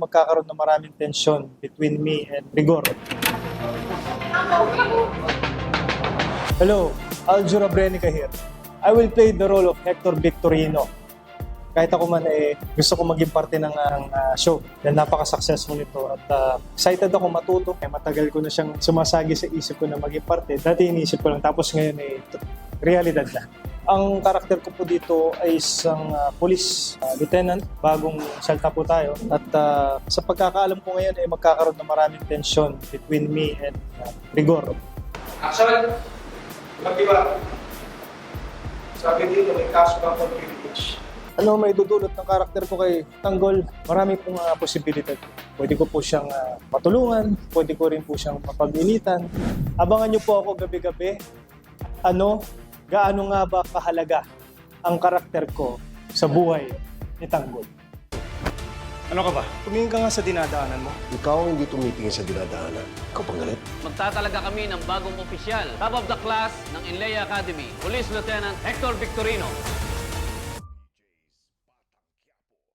magkakaroon ng maraming tensyon between me and Rigor. Hello, Aljura Brenica here. I will play the role of Hector Victorino. Kahit ako man eh, gusto ko maging parte ng, ah, show dahil napaka-successful nito at ah, excited ako matuto. Eh, matagal ko na siyang sumasagi sa isip ko na maging parte. Dati iniisip ko lang tapos ngayon eh, realidad na. Ang karakter ko po dito ay isang ah, police ah, lieutenant. Bagong salta po tayo. At ah, sa pagkakaalam ko ngayon ay magkakaroon ng maraming tension between me and ah, Rigor. Action! Magdiba. Sabi dito, may kaso ka for privilege. Ano may dudulot ng karakter ko kay Tanggol? Marami pong uh, posibilidad. Pwede ko po siyang ah, matulungan, pwede ko rin po siyang mapag-initan. Abangan niyo po ako gabi-gabi. Ano, gaano nga ba kahalaga ang karakter ko sa buhay ni Tanggol? Ano ka ba? Tumingin ka nga sa dinadaanan mo. Ikaw ang hindi tumitingin sa dinadaanan. Ikaw pang galit. Magtatalaga kami ng bagong opisyal, top of the class ng Inlea Academy, Police Lieutenant Hector Victorino.